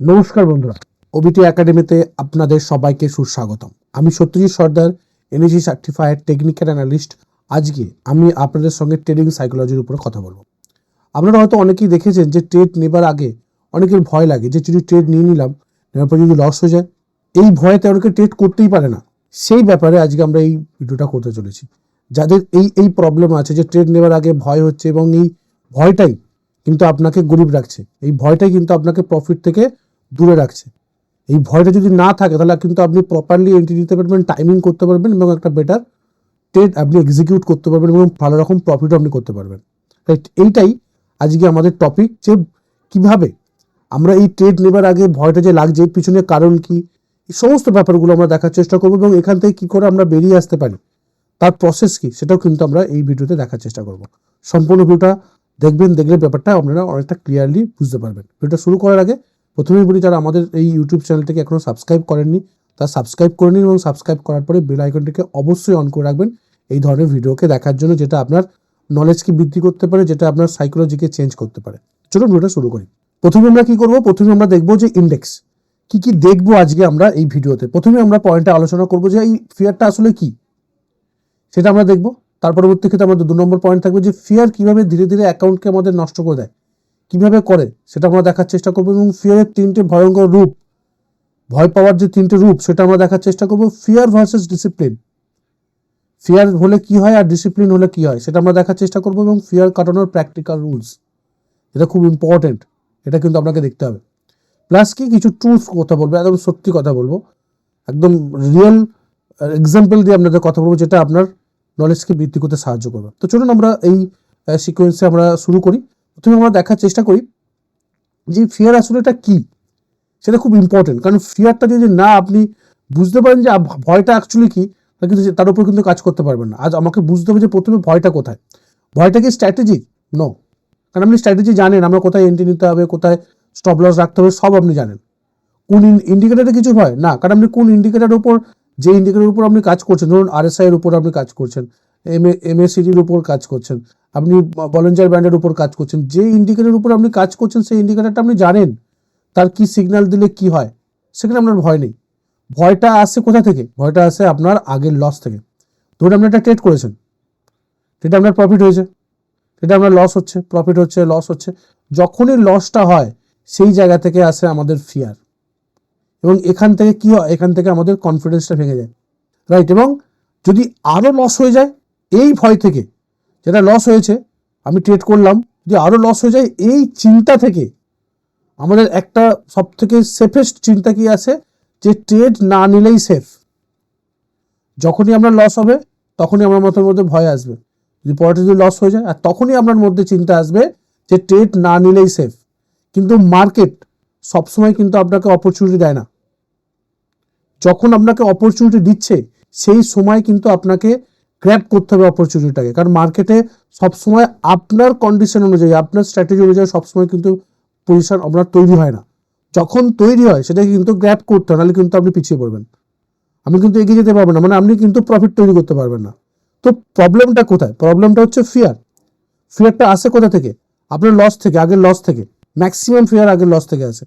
নমস্কার বন্ধুরা। ওবিটি একাডেমিতে আপনাদের সবাইকে সুস্বাগতম। আমি Satyajit Sardar N A G certified technical analyst আজকে আমি আপনাদের সঙ্গে ট্রেডিং সাইকোলজির উপরে কথা বলব। আপনারা হয়তো অনেকেই দেখেছেন যে ট্রেড নেবার আগে অনেকের ভয় লাগে যে যদি ট্রেড নিয়ে নিলাম, নেওয়ার পর যদি লস হয়ে যায়, এই ভয়েতে অনেকে ট্রেড করতেই পারে না। সেই ব্যাপারে আজকে আমরা এই ভিডিওটা করতে চলেছি। যাদের এই এই প্রবলেম আছে যে ট্রেড নেবার আগে ভয় হচ্ছে এবং এই ভয়টাই কিন্তু আপনাকে গরিব রাখছে। এই ভয়টাই কিন্তু আপনাকে প্রফিট থেকে দূরে রাখছে। এই ভয়টা যদি না থাকে, তাহলে কিন্তু আপনি প্রপারলি এন্ট্রি দিতে পারবেন টাইমিং করতে পারবেন এবং একটা বেটার ট্রেড আপনি এক্সিকিউট করতে পারবেন এবং ভালো রকম প্রফিটও আপনি করতে পারবেন। রাইট এইটাই আজকে আমাদের টপিক যে কীভাবে আমরা এই ট্রেড নেবার আগে ভয়টা যে লাগছে পিছনে কারণ কি, এই সমস্ত ব্যাপারগুলো আমরা দেখার চেষ্টা করব এবং এখান থেকে কী করে আমরা বেরিয়ে আসতে পারি, তার প্রসেস কি, সেটাও কিন্তু আমরা এই ভিডিওতে দেখার চেষ্টা করব। সম্পূর্ণ ভিডিওটা দেখবেন, দেখলে ব্যাপারটা আপনারা অনেকটা ক্লিয়ারলি বুঝতে পারবেন। ভিডিওটা শুরু করার আগে প্রথমেই বলি, যারা আমাদের এই ইউটিউব চ্যানেলটিকে এখনও সাবস্ক্রাইব করেননি তা সাবস্ক্রাইব করে নিন এবং সাবস্ক্রাইব করার পরে বেল আইকনটিকে অবশ্যই অন করে রাখবেন এই ধরনের ভিডিওকে দেখার জন্য, যেটা আপনার নলেজকে বৃদ্ধি করতে পারে, যেটা আপনার সাইকোলজিকে চেঞ্জ করতে পারে। চলুন ভিডিওটা শুরু করি। প্রথমে আমরা কি করব? প্রথমে আমরা দেখব যে ইন্ডেক্স কি কি দেখব আজকে আমরা এই ভিডিওতে? প্রথমে আমরা পয়েন্টে আলোচনা করব যে এই ফিয়ারটা আসলে কি? সেটা আমরা দেখব। তার পরবর্তী ক্ষেত্রে আমাদের দু নম্বর পয়েন্ট থাকবে যে ফিয়ার কীভাবে ধীরে ধীরে অ্যাকাউন্টকে আমাদের নষ্ট করে দেয়। কীভাবে করে, সেটা আমরা দেখার চেষ্টা করব। এবং ফিয়ারের তিনটে ভয়ঙ্কর রূপ, ভয় পাওয়ার যে তিনটে রূপ, সেটা আমরা দেখার চেষ্টা করব। ফিয়ার ভার্সেস ডিসিপ্লিন ফিয়ার হলে কি হয় আর ডিসিপ্লিন হলে কি হয়, সেটা আমরা দেখার চেষ্টা করব। এবং ফিয়ার কাটানোর প্র্যাকটিক্যাল রুলস এটা খুব ইম্পর্টেন্ট এটা কিন্তু আপনাকে দেখতে হবে। প্লাস কি, কিছু ট্রুথ কথা বলব, একদম সত্যি কথা বলব। একদম রিয়েল এক্সাম্পল দিয়ে আপনাদের কথা বলব, যেটা আপনার নলেজকে বৃদ্ধি করতে সাহায্য করবে। তো চলুন আমরা এই সিকোয়েন্সে আমরা শুরু করি। প্রথমে আমরা দেখার চেষ্টা করি যে ফিয়ার আসলে এটা কী? সেটা খুব ইম্পর্টেন্ট কারণ ফিয়ারটা যদি না আপনি বুঝতে পারেন যে ভয়টা অ্যাকচুয়ালি কী কিন্তু তার উপর কিন্তু কাজ করতে পারবেন না। আজ আমাকে বুঝতে হবে যে প্রথমে ভয়টা কোথায়। ভয়টা কি স্ট্র্যাটেজি নো কারণ আপনি স্ট্র্যাটেজি জানেন, আমরা কোথায় এন্ট্রি নিতে হবে, কোথায় স্টপ লস রাখতে হবে, সব আপনি জানেন। কোন ইন্ডিকেটারে কিছু হয়? না। কারণ আপনি কোন ইন্ডিকেটারের উপর, যে ইন্ডিকেটারের উপর আপনি কাজ করছেন, ধরুন আরএসআই এর উপর আপনি কাজ করছেন এম এমএসিডির উপর কাজ করছেন। আপনি ভলেন্টিয়ার ব্যান্ডের উপর কাজ করছেন। যে ইন্ডিকেটারের উপর আপনি কাজ করছেন, সেই ইন্ডিকেটারটা আপনি জানেন, তার কি সিগন্যাল দিলে কি হয়, সেখানে আপনার ভয় নেই। ভয়টা আসে কোথা থেকে? ভয়টা আসে আপনার আগের লস থেকে। ধরুন আপনি একটা ট্রেড করেছেন। সেটা আপনার প্রফিট হয়েছে। সেটা আপনার লস হচ্ছে প্রফিট হচ্ছে লস হচ্ছে। যখনই লসটা হয়, সেই জায়গা থেকে আসে আমাদের ফিয়ার এবং এখান থেকে কি হয়? এখান থেকে আমাদের কনফিডেন্সটা ভেঙে যায়। রাইট এবং যদি আরও লস হয়ে যায় এই ভয় থেকে যেটা লস হয়েছে, আমি ট্রেড করলাম যদি আরও লস হয়ে যায়, এই চিন্তা থেকে আমাদের একটা সব থেকে সেফেস্ট চিন্তা কি আছে? যে ট্রেড না নিলেই সেফ যখনই আমরা লস হবে, তখনই আমার মাথার মধ্যে ভয় আসবে। যদি পরে যদি লস হয়ে যায়, আর তখনই আপনার মধ্যে চিন্তা আসবে যে ট্রেড না নিলেই সেফ কিন্তু মার্কেট সবসময় কিন্তু আপনাকে অপরচুনিটি দেয় না। যখন আপনাকে অপরচুনিটি দিচ্ছে, সেই সময় কিন্তু আপনাকে গ্র্যাব করতে হবে অপরচুনিটিটাকে কারণ মার্কেটে সবসময় আপনার কন্ডিশন অনুযায়ী, আপনার স্ট্র্যাটেজি অনুযায়ী সবসময় কিন্তু পজিশন আপনার তৈরি হয় না। যখন তৈরি হয়, সেটাকে কিন্তু গ্র্যাপ করতে হয়, নাহলে কিন্তু আপনি পিছিয়ে পড়বেন। আপনি কিন্তু এগিয়ে যেতে পারবেন না মানে আপনি কিন্তু প্রফিট তৈরি করতে পারবেন না। তো প্রবলেমটা কোথায়? প্রবলেমটা হচ্ছে ফিয়ার ফিয়ারটা আসে কোথা থেকে? আপনার লস থেকে, আগের লস থেকে। ম্যাক্সিমাম ফিয়ার আগের লস থেকে আসে।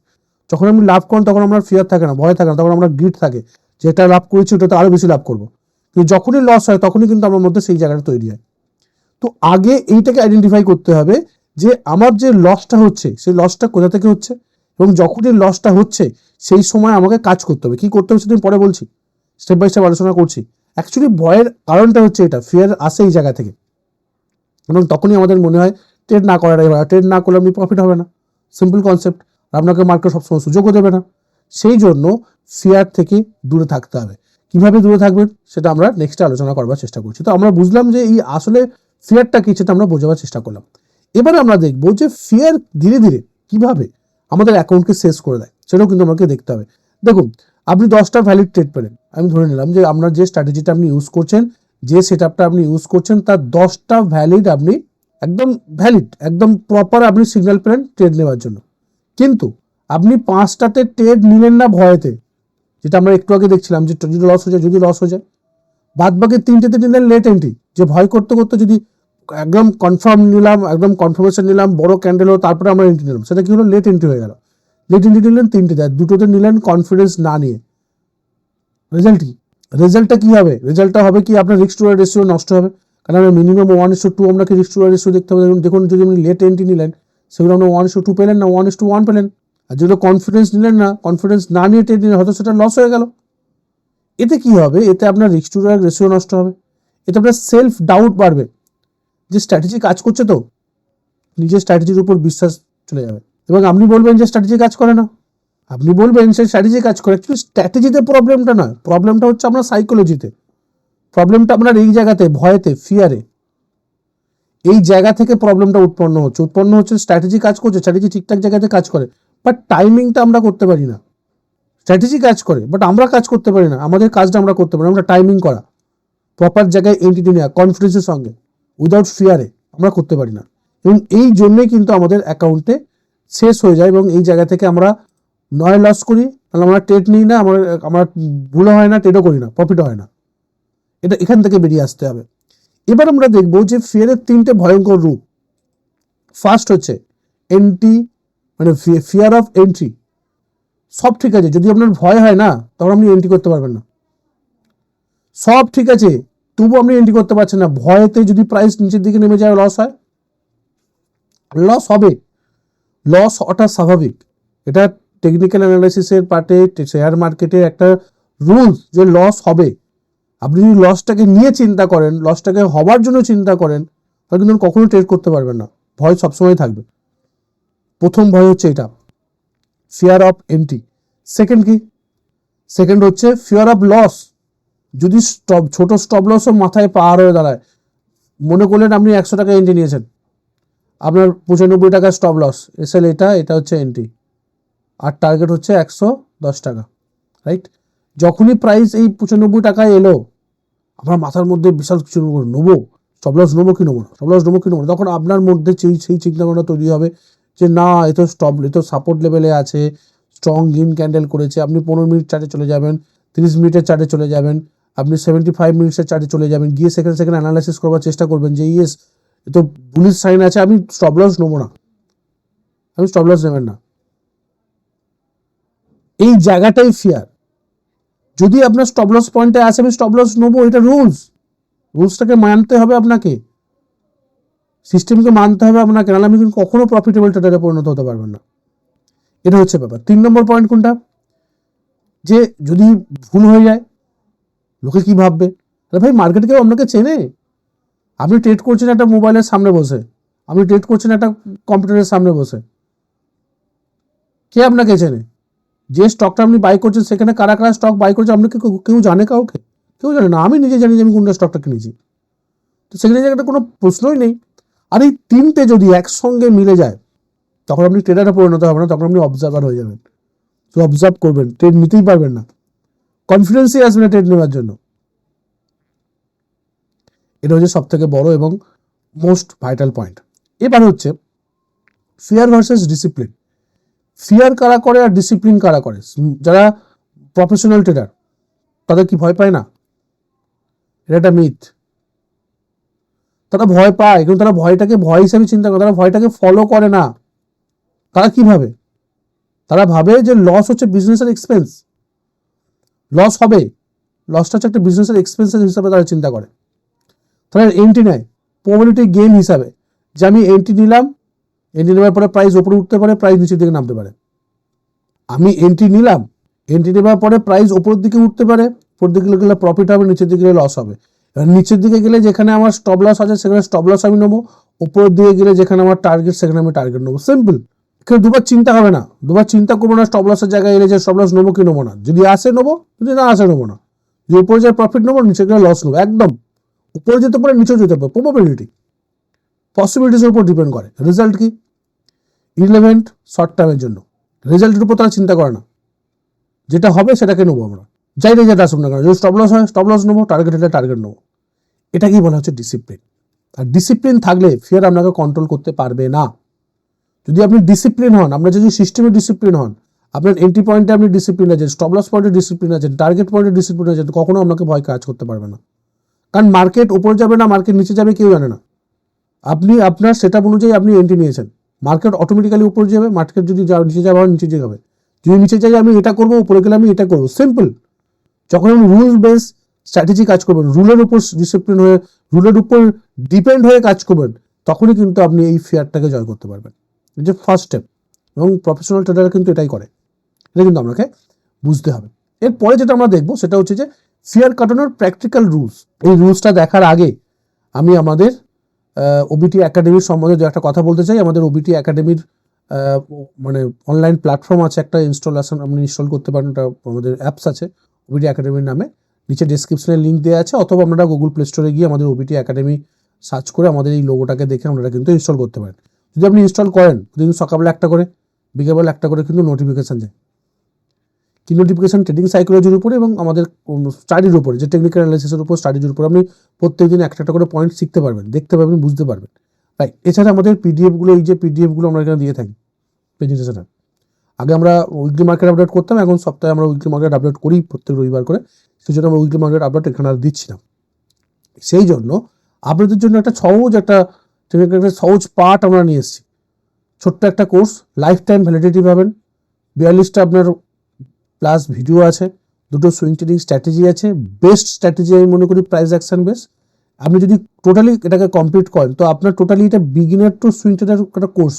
যখন আপনি লাভ করেন, তখন আপনার ফিয়ার থাকে না, ভয় থাকে না, তখন আমরা গ্রিড থাকে। যেটা লাভ করেছি, ওটাতে আরও বেশি লাভ করব। কিন্তু যখনই লস হয়, তখনই কিন্তু আমার মধ্যে সেই জায়গাটা তৈরি হয়। তো আগে এইটাকে আইডেন্টিফাই করতে হবে যে আমার যে লসটা হচ্ছে, সেই লসটা কোথা থেকে হচ্ছে? এবং যখনই লসটা হচ্ছে, সেই সময় আমাকে কাজ করতে হবে। কি করতে হবে সেদিন পরে বলছি স্টেপ বাই স্টেপ আলোচনা করছি। অ্যাকচুয়ালি ভয়ের কারণটা হচ্ছে এটা ফিয়ার আসে এই জায়গা থেকে। এবং তখনই আমাদের মনে হয় ট্রেড না করাটাই ভালো। ট্রেড না করলে আপনি প্রফিট হবে না। সিম্পল কনসেপ্ট আপনাকে মার্কেট সবসময় সুযোগও দেবে না। সেই জন্য ফিয়ার থেকে দূরে থাকতে হবে। কীভাবে দূরে থাকবেন সেটা আমরা নেক্সটে আলোচনা করবার চেষ্টা করছি। তো আমরা বুঝলাম যে এই আসলে ফিয়ারটা কি সেটা আমরা বোঝাবার চেষ্টা করলাম। এবারে আমরা দেখব যে ফিয়ার ধীরে ধীরে কীভাবে আমাদের অ্যাকাউন্টকে শেষ করে দেয়, সেটাও কিন্তু আমাকে দেখতে হবে। দেখুন, আপনি দশটা ভ্যালিড ট্রেড পেলেন। আমি ধরে নিলাম যে আপনার যে স্ট্র্যাটেজিটা আপনি ইউজ করছেন, যে সেট আপনি ইউজ করছেন, তার দশটা ভ্যালিড আপনি একদম ভ্যালিড একদম প্রপার আপনি সিগন্যাল পেলেন ট্রেড নেওয়ার জন্য। কিন্তু আপনি পাঁচটাতে ট্রেড নিলেন না ভয়েতে যেটা আমরা একটু আগে দেখছিলাম যে যদি লস হয়ে যায়, যদি লস হয়ে যায়। বাদ বাকি তিনটেতে নিলেন লেট এন্ট্রি যে ভয় করতে করতে যদি একদম কনফার্ম নিলাম, একদম কনফার্মেশন নিলাম, বড় ক্যান্ডেল হলো, তারপরে আমরা এন্ট্রি নিলাম। সেটা কি হলো? লেট এন্ট্রি হয়ে গেল। লেট এন্ট্রি নিলেন তিনটে দেয়, দুটোতে নিলেন কনফিডেন্স না নিয়ে। রেজাল্ট কি? রেজাল্টটা কি হবে? রেজাল্টটা হবে কি? আপনার রিক্স টু রেশিও নষ্ট হবে। কারণ আমরা মিনিমাম ওয়ান ইস টু আপনাকে রিক্স টু রেশিও দেখতে হবে দেখুন, যদি আপনি লেট এন্ট্রি নিলেন, সেগুলো আপনার ওয়ান ইস টু পেলেন না ওয়ান ইস টু ওয়ান পেলেন। আর যেগুলো কনফিডেন্স নিলেন না কনফিডেন্স না নিয়ে টেন নিলেন, হয়তো সেটা লস হয়ে গেল। এতে কি হবে? এতে আপনার রিক্স টু রেশিও নষ্ট হবে। এতে আপনার সেলফ ডাউট বাড়বে। যে স্ট্র্যাটেজি কাজ করছে তো, নিজের স্ট্র্যাটেজির উপর বিশ্বাস চলে যাবে। এবং আপনি বলবেন যে স্ট্র্যাটেজি কাজ করে না। আপনি বলবেন সেই স্ট্র্যাটেজি কাজ করে অ্যাকচুয়ালি স্ট্র্যাটেজিতে প্রবলেমটা নয়। প্রবলেমটা হচ্ছে আপনার সাইকোলজিতে প্রবলেমটা আপনার এই জায়গাতে, ভয়েতে ফিয়ারে এই জায়গা থেকে প্রবলেমটা উৎপন্ন হচ্ছে। উৎপন্ন হচ্ছে স্ট্র্যাটেজি কাজ করছে স্ট্র্যাটেজি ঠিকঠাক জায়গাতে কাজ করে। বাট টাইমিংটা আমরা করতে পারি না। স্ট্র্যাটেজি কাজ করে বাট আমরা কাজ করতে পারি না। আমাদের কাজটা আমরা করতে পারি। আমরা টাইমিং করা। প্রপার জায়গায় এন্টিটি নেওয়া কনফিডেন্সের সঙ্গে উইদাউট ফিয়ারে আমরা করতে পারি না। এবং এই জন্যই কিন্তু আমাদের অ্যাকাউন্টে শেষ হয়ে যায় এবং এই জায়গা থেকে আমরা নয় লস করি, তাহলে আমরা ট্রেড নিই না, আমরা আমরা ভুলও হয় না ট্রেডও করি না প্রফিটও হয় না। এটা এখান থেকে বেরিয়ে আসতে হবে। এবার আমরা দেখব যে ফিয়ারের তিনটে ভয়ঙ্কর রূপ। ফার্স্ট হচ্ছে এন্টি মানে ফিয়ার অফ এন্ট্রি সব ঠিক আছে, যদি আপনার ভয় হয় না, তখন আপনি এন্ট্রি করতে পারবেন না। সব ঠিক আছে, তবু আপনি এন্ট্রি করতে পারছেন না। ভয়েতে যদি প্রাইস নিচের দিকে নেমে যায় লস হয়। লস হবে। লস হওয়াটা স্বাভাবিক। এটা টেকনিক্যাল অ্যানালাইসিসের পার্টে শেয়ার মার্কেটের একটা রুলস যে লস হবে। আপনি যদি লসটাকে নিয়ে চিন্তা করেন লসটাকে হওয়ার জন্য চিন্তা করেন, তাহলে কিন্তু কখনো ট্রেড করতে পারবেন না। ভয় সবসময় থাকবে। প্রথম ভয় হচ্ছে এটা। ফিয়ার অফ এন্ট্রি সেকেন্ড কি? সেকেন্ড হচ্ছে ফিয়ার অফ লস যদি স্টপ ছোট স্টপ লসও মাথায় পার হয়ে দাঁড়ায়, মনে করলেন আপনি একশো টাকা এন্ট্রি নিয়েছেন। আপনার পঁচানব্বই টাকা স্টপ লস এসএল এটা এটা হচ্ছে এন্ট্রি আর টার্গেট হচ্ছে একশো দশ টাকা। রাইট যখনই প্রাইস এই পঁচানব্বই টাকায় এলো, আপনার মাথার মধ্যে বিশাল কিছু নেব। স্টপ লস নেব কি নেব না? স্টপ লস নেব কি নেব তখন আপনার মধ্যে সেই সেই চিন্তাভাবনা তৈরি হবে। যে না, এ তো স্টপ এ তো সাপোর্ট লেভেলে আছে স্ট্রং গ্রিন ক্যান্ডেল করেছে, আপনি পনেরো মিনিট চার্টে চলে যাবেন, তিরিশ মিনিটের চার্টে চলে যাবেন, আপনি সেভেন্টি ফাইভ মিনিটসের চার্টে চলে যাবেন, গিয়ে সেখানে সেখানে অ্যানালাইসিস করবার চেষ্টা করবেন যে ইয়েস এ তো পুলিশ সাইন আছে, আমি স্টপ লস নেব না, আমি স্টপ লস নেবেন না। এই জায়গাটাই ফিয়ার যদি আপনার স্টপ লস পয়েন্টে আসে, আমি স্টপ লস নেব, এটা রুলস রুলসটাকে মানতে হবে আপনাকে। সিস্টেমকে মানতে হবে আপনাকে, নাহলে আপনি কিন্তু কখনো প্রফিটেবল ট্রেডারে পরিণত হতে পারবেন না। এটা হচ্ছে ব্যাপার। তিন নম্বর পয়েন্ট কোনটা? যে যদি ভুল হয়ে যায়, লোকে কি ভাববে? তাহলে ভাই মার্কেট কেউ আপনাকে চেনে? আপনি ট্রেড করছেন একটা মোবাইলের সামনে বসে। আপনি ট্রেড করছেন একটা কম্পিউটারের সামনে বসে। কে আপনাকে চেনে? যে স্টকটা আপনি বাই করছেন, সেখানে কারা কারা স্টক বাই করছে আপনাকে কেউ- জানে কাউকে? কেউ জানে না। আমি নিজে জানি যে আমি কোনটা স্টকটা কিনেছি। তো সেখানে জায়গাটা কোনো প্রশ্নই নেই। আর এই তিনটে যদি একসঙ্গে মিলে যায়, তখন আপনি ট্রেডারে পরিণত হবে না, তখন আপনি অবজার্ভার হয়ে যাবেন। তো অবজার্ভ করবেন ট্রেড নিতেই পারবেন না। কনফিডেন্সই আসবে না ট্রেড নেওয়ার জন্য। এটা হচ্ছে সব থেকে বড় এবং মোস্ট ভাইটাল পয়েন্ট এবার হচ্ছে ফিয়ার ভার্সেস ডিসিপ্লিন ফিয়ার কারা করে আর ডিসিপ্লিন কারা করে? যারা প্রফেশনাল ট্রেডার তাদের কি ভয় পায় না? এটা একটা মিথ তারা ভয় পায়, কিন্তু তারা ভয়টাকে ভয় হিসাবে চিন্তা করে, তারা ভয়টাকে ফলো করে না। তারা কি ভাবে তারা ভাবে যে লস হচ্ছে বিজনেসের এক্সপেন্স লস হবে। লসটা হচ্ছে একটা বিজনেসের এক্সপেন্সের হিসাবে তারা চিন্তা করে। তারা এন্ট্রি নেয় প্রবাবিলিটি গেম হিসাবে। যে আমি এন্ট্রি নিলাম এন্ট্রি নেওয়ার পরে প্রাইস উপরে উঠতে পারে প্রাইস নিচের দিকে নামতে পারে। আমি এন্ট্রি নিলাম এন্ট্রি নেওয়ার পরে প্রাইস উপরের দিকে উঠতে পারে উপর দিকে গেলে প্রফিট হবে, নিচের দিকে গেলে লস হবে। নিচের দিকে গেলে যেখানে আমার স্টপ লস আছে, সেখানে স্টপ লস আমি নেব। উপরের দিকে গেলে যেখানে আমার টার্গেট সেখানে আমি টার্গেট নেব। সিম্পল কেউ দুবার চিন্তা হবে না। দুবার চিন্তা করব না স্টপ লসের জায়গায় এলে যে স্টপ লস নেব কি নেব না। যদি আসে নেব, যদি না আসে নেব না। যদি উপরে যায় প্রফিট নেব, নিচে গেলে লস নেব। একদম। উপরে যেতে পারে, নিচেও যেতে পারে। প্রবাবিলিটি পসিবিলিটিসের উপর ডিপেন্ড করে। রেজাল্ট কি? ইলেভেন্ট শর্ট টার্মের জন্য। রেজাল্টের উপর তারা চিন্তা করে না। যেটা হবে, সেটাকে নেব আমরা। যাই রেজাল্ট আসুন না কেন। যদি স্টপ লস হয় স্টপ লস নেব। টার্গেট হলে টার্গেট নেব। এটাকেই বলা হচ্ছে ডিসিপ্লিন আর ডিসিপ্লিন থাকলে ফিয়ার আপনাকে কন্ট্রোল করতে পারবে না। যদি আপনি ডিসিপ্লিন হন, আপনার যদি সিস্টেমে ডিসিপ্লিন হন, আপনার এন্ট্রি পয়েন্টে আপনি ডিসিপ্লিন আছেন স্টপ লস পয়েন্টে ডিসিপ্লিন আছেন টার্গেট পয়েন্টে ডিসিপ্লিন আছেন, কখনো আপনাকে ভয় কাজ করতে পারবে না। কারণ মার্কেট উপরে যাবে না মার্কেট নিচে যাবে, কেউ জানে না। আপনি, আপনার সেট অনুযায়ী আপনি এন্ট্রি নিয়েছেন। মার্কেট অটোমেটিক্যালি উপরে যাবে মার্কেট যদি নিচে যাবে নিচে যাবে। যদি নিচে চাই আমি এটা করব, উপরে গেলে আমি এটা করব। সিম্পল যখন আমি রুলস বেস স্ট্র্যাটেজি কাজ করবেন। রুলের উপর ডিসিপ্লিন হয়ে রুলের উপর ডিপেন্ড হয়ে কাজ করবেন, তখনই কিন্তু আপনি এই ফেয়ারটাকে জয় করতে পারবেন। যে ফার্স্ট স্টেপ এবং প্রফেশনাল ট্রেডার কিন্তু এটাই করে। এটা কিন্তু আপনাকে বুঝতে হবে। এরপরে যেটা আমরা দেখব, সেটা হচ্ছে যে ফিয়ার কাটানোর প্র্যাকটিক্যাল রুলস এই রুলসটা দেখার আগে আমি আমাদের ওবিটি একাডেমির সম্বন্ধে দু একটা কথা বলতে চাই। আমাদের ওবিটি একাডেমির মানে অনলাইন প্ল্যাটফর্ম আছে, একটা ইনস্টলেশন আপনি ইনস্টল করতে পারেন। ওটা আমাদের অ্যাপস আছে ওবিটি একাডেমির নামে। নিচে ডিসক্রিপশনে লিঙ্ক দেওয়া আছে, অথবা আপনারা গুগল প্লে স্টোরে গিয়ে আমাদের ওবিটি একাডেমি সার্চ করে আমাদের এই লোগোটাকে দেখে আপনারা কিন্তু ইনস্টল করতে পারেন। যদি আপনি ইনস্টল করেন, প্রতিদিন সকালবেলা একটা করে, বিকেলবেলা একটা করে কিন্তু নোটিফিকেশান যায়। কি নোটিফিকেশান ট্রেডিং সাইকোলজির উপরে এবং আমাদের স্টাডির উপরে, যে টেকনিক্যাল অ্যানালিসিসের উপর স্টাডির উপর আপনি প্রত্যেকদিন একটা একটা করে পয়েন্ট শিখতে পারবেন, দেখতে পারবেন, বুঝতে পারবেন। রাইট এছাড়া আমাদের পিডিএফগুলো এই যে পিডিএফগুলো আমরা এখানে দিয়ে থাকি প্রেজেন্টেশনে আগে আমরা উইকলি মার্কেট আপডেট করতাম, এখন সপ্তাহে আমরা উইকলি মার্কেট আপডেট করি প্রত্যেক রবিবার করে। সেই জন্য আমরা উইকলি মার্কেট আপডেট এখানে আর দিচ্ছি না। সেই জন্য আপনাদের জন্য একটা সহজ একটা সহজ পার্ট আমরা নিয়ে এসেছি। ছোট্ট একটা কোর্স লাইফ টাইম ভ্যালিডিটি পাবেন। বিয়াল্লিশটা আপনার প্লাস ভিডিও আছে, দুটো সুইং ট্রেডিং স্ট্র্যাটেজি আছে বেস্ট স্ট্র্যাটেজি আমি মনে করি প্রাইস অ্যাকশন বেস আপনি যদি টোটালি এটাকে কমপ্লিট করেন, তো আপনার টোটালি এটা বিগিনার টু সুইং ট্রেডার একটা কোর্স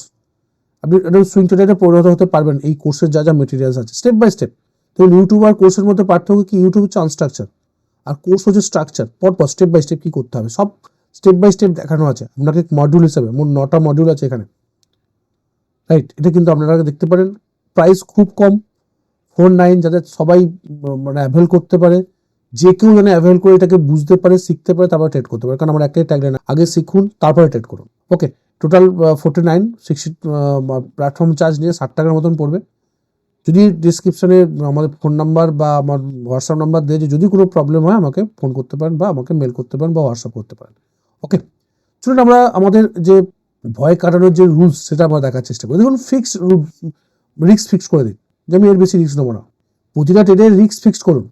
আপনি এটা সুইং ট্রেডারে পরিণত হতে পারবেন, এই কোর্সের যা যা মেটেরিয়ালস আছে স্টেপ বাই স্টেপ তো ইউটিউব আর কোর্সের মধ্যে পার্থক্য কি? ইউটিউব হচ্ছে আনস্ট্রাকচার আর কোর্স হচ্ছে স্ট্রাকচার পরপর স্টেপ বাই স্টেপ কী করতে হবে? সব স্টেপ বাই স্টেপ দেখানো আছে। আপনাকে মডিউল হিসাবে, মোট নটা মডিউল আছে এখানে। রাইট এটা কিন্তু আপনারা দেখতে পারেন। প্রাইস খুব কম। ফোর নাইন যাতে সবাই মানে অ্যাভেল করতে পারে। যে কেউ যেন অ্যাভেল করে এটাকে বুঝতে পারে, শিখতে পারে, তারপর ট্রেড করতে পারে। কারণ আমার একটাই ট্যাগলাইন আগে শিখুন, তারপরে ট্রেড করুন। Okay total forty nine sixty platform charge নিয়ে ষাট টাকার মতন পড়বে। যদি ডিসক্রিপশনে আমাদের ফোন নাম্বার বা আমার হোয়াটসঅ্যাপ নাম্বার দিয়ে যদি কোনো প্রবলেম হয়, আমাকে ফোন করতে পারেন বা আমাকে মেল করতে পারেন বা হোয়াটসঅ্যাপ করতে পারেন। ওকে চলুন আমরা আমাদের যে ভয় কাটানোর যে রুলস সেটা আমরা দেখার চেষ্টা করি। দেখুন ফিক্স রিস্ক ফিক্স করে দিন যে আমি এর বেশি রিস্ক নেব না। প্রতিটা ট্রেডের রিস্ক ফিক্স করুন।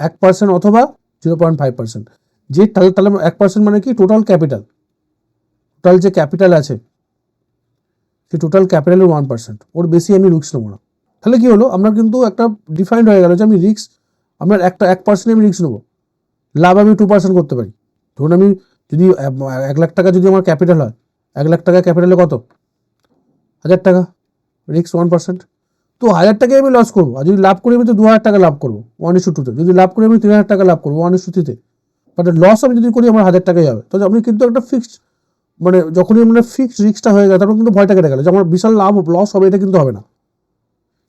এক পার্সেন্ট অথবা জিরো পয়েন্ট ফাইভ পার্সেন্ট যে তাহলে তাহলে এক পার্সেন্ট মানে কি? টোটাল ক্যাপিটাল টোটাল যে ক্যাপিটাল আছে, সেই টোটাল ক্যাপিটালের ওয়ান পার্সেন্ট ওর বেশি আমি রিস্ক নেব না। তাহলে কি হলো? আমরা কিন্তু একটা ডিফাইন্ড হয়ে গেল যে আমি রিস্ক আমার একটা এক পার্সেন্ট আমি রিস্ক নেব। লাভ আমি টু পার্সেন্ট করতে পারি। ধরুন আমি যদি এক লাখ টাকা যদি আমার ক্যাপিটাল হয়, এক লাখ টাকা ক্যাপিটালে কত? হাজার টাকা। রিক্স ওয়ান পার্সেন্ট তো হাজার টাকায় আমি লস করব। আর যদি লাভ করি, আমি তো দু হাজার টাকা লাভ করব। ওয়ান ইস্যু টুতে যদি লাভ করি, আমি তিন হাজার টাকা লাভ করব। ওয়ান ইস্যু থ্রিতে বাট লস আমি যদি করি, আমার হাজার টাকাই হবে। তো আপনি কিন্তু একটা ফিক্সড মানে যখনই মানে ফিক্সড রিক্সটা হয়ে গেল তখন কিন্তু ভয়টা কেটে গেল। যে আমার বিশাল লাভ লস হবে, এটা কিন্তু হবে না।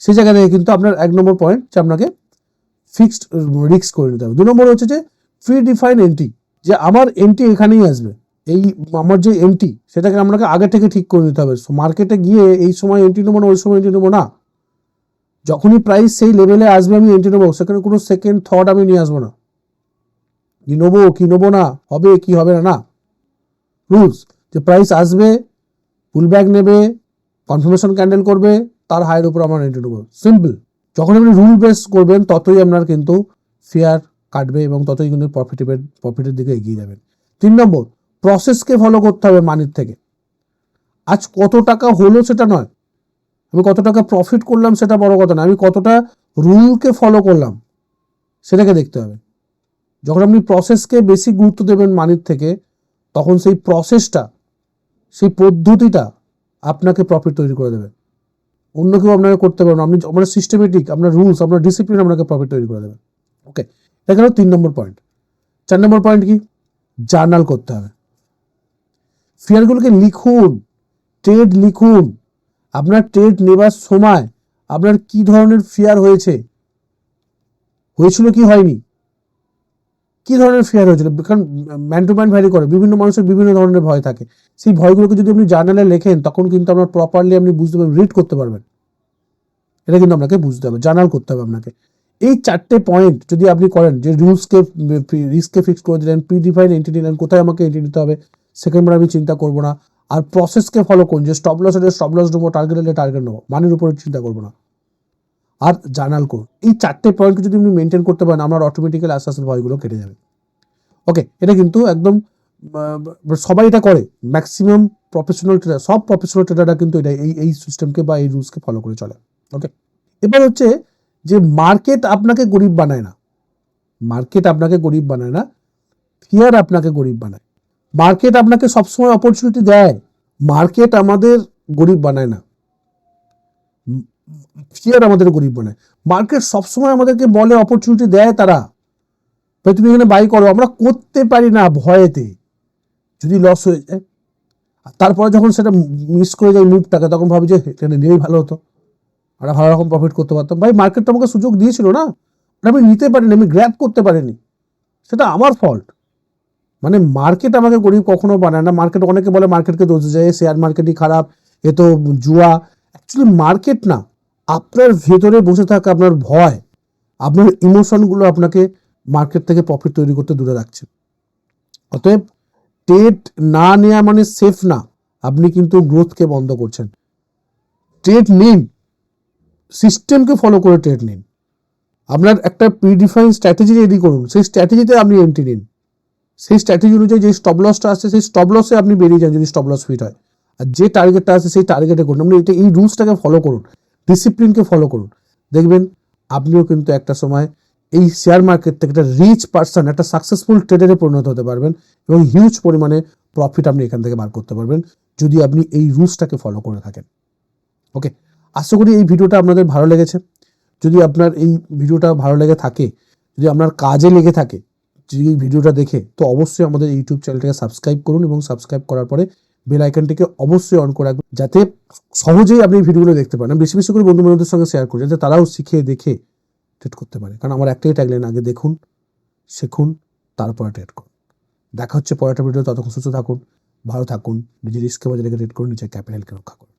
সেই জায়গা থেকে কিন্তু আপনার এক নম্বর পয়েন্ট যে আপনাকে ফিক্সড রিস্ক করে নিতে হবে। দু নম্বর হচ্ছে যে ফ্রি ডিফাইন এন্ট্রি যে আমার এন্ট্রি এখানেই আসবে। এই আমার যে এন্ট্রি সেটাকে আপনাকে আগে থেকে ঠিক করে নিতে হবে। মার্কেটে গিয়ে এই সময় এন্ট্রি নেব না, ওই সময় এন্ট্রি নেব না। যখনই প্রাইস সেই লেভেলে আসবে, আমি এন্ট্রি নেব। সেখানে কোনো সেকেন্ড থট আমি নিয়ে আসব না। কি নেব কি নেব না, হবে, কি হবে না না। রুলস যে প্রাইস আসবে পুল ব্যাক নেবে কনফার্মেশন ক্যান্ডেল করবে, তার হাইয়ের উপর আমার এন্ট্রি নেব সিম্পল যখন আপনি রুল বেস করবেন, ততই আপনার কিন্তু ফেয়ার কাটবে এবং ততই কিন্তু প্রফিটেবল প্রফিটের দিকে এগিয়ে যাবেন। তিন নম্বর প্রসেসকে ফলো করতে হবে মানির থেকে। আজ কত টাকা হলো সেটা নয়। আমি কত টাকা প্রফিট করলাম সেটা বড় কথা না। আমি কতটা রুলকে ফলো করলাম সেটাকে দেখতে হবে। যখন আপনি প্রসেসকে বেশি গুরুত্ব দেবেন মানির থেকে, তখন সেই প্রসেসটা সেই পদ্ধতিটা আপনাকে প্রফিট তৈরি করে দেবে। অন্য কেউ আপনাকে করতে পারবেন আপনি আপনার সিস্টেমেটিক আপনার রুলস আপনার ডিসিপ্লিন আপনাকে প্রফিট তৈরি করে দেবে। ওকে এটা গেল তিন নম্বর পয়েন্ট চার নম্বর পয়েন্ট কি? জার্নাল করতে হবে। ফিয়ারগুলোকে লিখুন ট্রেড লিখুন। আপনার ট্রেড নেবার সময় আপনার কি ধরনের ফিয়ার হয়েছে? হয়েছিল কি হয়নি? কি ধরনের ফিয়ার হয়েছিল? কারণ ম্যান টু ম্যান ভ্যারি করে, বিভিন্ন মানুষের বিভিন্ন ধরনের ভয় থাকে। সেই ভয়গুলোকে যদি আপনি জার্নালে লেখেন, তখন কিন্তু আপনার প্রপারলি আপনি বুঝতে পারবেন রিড করতে পারবেন। এটা কিন্তু আপনাকে বুঝতে হবে জার্নাল করতে হবে আপনাকে। এই চারটে পয়েন্ট যদি আপনি করেন, যে রুলসকে রিস্ককে ফিক্স করে দিলেন প্রি ডিফাইন এন্ট্রি নিলেন, কোথায় আমাকে এন্ট্রি নিতে হবে সেকেন্ড আমি চিন্তা করব না। আর প্রসেসকে ফলো করুন, যে স্টপ লস হলে স্টপ লস নেব টার্গেট হলে টার্গেট নেব মানির উপরে চিন্তা করব না। আর জার্নাল করুন এই চারটে পয়েন্টকে যদি আপনি মেনটেন করতে পারেন, আপনার অটোমেটিক্যালি আস্তে আস্তে ভয়গুলো কেটে যাবে। ওকে এটা কিন্তু একদম সবাই এটা করে। ম্যাক্সিমাম প্রফেশনাল ট্রেডার সব প্রফেশনাল ট্রেডাররা কিন্তু এটা, এই এই সিস্টেমকে বা এই রুলসকে ফলো করে চলে। ওকে এবার হচ্ছে যে মার্কেট আপনাকে গরিব বানায় না। মার্কেট আপনাকে গরিব বানায় না। ফিয়ার আপনাকে গরিব বানায়। মার্কেট আপনাকে সবসময় অপরচুনিটি দেয়। মার্কেট আমাদের গরিব বানায় না। ফিয়ার আমাদের গরিব বানায় মার্কেট সবসময় আমাদেরকে বলে অপরচুনিটি দেয় তারা। ভাই, তুমি এখানে বাই করো, আমরা করতে পারি না ভয়েতে। যদি লস হয়ে যায় তারপরে যখন সেটা মিস করে যায় মুভটাকে তখন ভাবি যে এখানে নিয়েই ভালো হতো। আমরা ভালো রকম প্রফিট করতে পারতাম। ভাই মার্কেট তো আমাকে সুযোগ দিয়েছিল না? ওটা আমি নিতে পারিনি, আমি গ্র্যাপ করতে পারিনি। সেটা আমার ফল্ট মানে মার্কেট আমাকে গরিব কখনো বানায় না। মার্কেট অনেকে বলে মার্কেটকে দোষ যায় শেয়ার মার্কেটই খারাপ, এ তো জুয়া। অ্যাকচুয়ালি মার্কেট না। আপনার ভেতরে বসে থাকা আপনার ভয়, আপনার ইমোশনগুলো আপনাকে মার্কেট থেকে প্রফিট তৈরি করতে দূরে রাখছে। অতএব ট্রেড না নেওয়া মানে সেফ না, আপনি কিন্তু গ্রোথকে বন্ধ করছেন। ট্রেড নিন সিস্টেমকে ফলো করে ট্রেড নিন। আপনার একটা প্রিডিফাইন স্ট্র্যাটেজি রেডি করুন, সেই স্ট্র্যাটেজিতে আপনি এন্ট্রি নিন। সেই স্ট্র্যাটেজি অনুযায়ী যে স্টপ লসটা আসছে, সেই স্টপ লসে আপনি বেরিয়ে যান যদি স্টপ লস ফিট হয়। আর যে টার্গেটটা আছে, সেই টার্গেটে করুন। আপনি এটা এই রুলসটাকে ফলো করুন। ডিসিপ্লিনকে ফলো করুন। দেখবেন আপনিও কিন্তু একটা সময় এই শেয়ার মার্কেট থেকে একটা রিচ পার্সন একটা সাকসেসফুল ট্রেডারে পরিণত হতে পারবেন এবং হিউজ পরিমাণে প্রফিট আপনি এখান থেকে বার করতে পারবেন যদি আপনি এই রুলসটাকে ফলো করে থাকেন। ওকে আশা করি এই ভিডিওটা আপনাদের ভালো লেগেছে। যদি আপনার এই ভিডিওটা ভালো লেগে থাকে, যদি আপনার কাজে লেগে থাকে, যদি এই ভিডিওটা দেখে, তো অবশ্যই আমাদের ইউটিউব চ্যানেলটাকে সাবস্ক্রাইব করুন এবং সাবস্ক্রাইব করার পরে বেল আইকনটিকে অবশ্যই অন করে রাখবেন, যাতে সহজেই আপনি ভিডিওগুলো দেখতে পারেন। বেশি বেশি করে বন্ধু বান্ধবদের সঙ্গে শেয়ার করি, যাতে তারাও শিখে দেখে ট্রেড করতে পারে। কারণ আমার একটাই ট্যাগলাইন আগে দেখুন, শিখুন, তারপরে ট্রেড করুন। দেখা হচ্ছে পরেরটা ভিডিও ততক্ষণ সুস্থ থাকুন, ভালো থাকুন, নিজের রিস্কে বাজারে ট্রেড করুন, নিজের ক্যাপিটালকে রক্ষা করুন।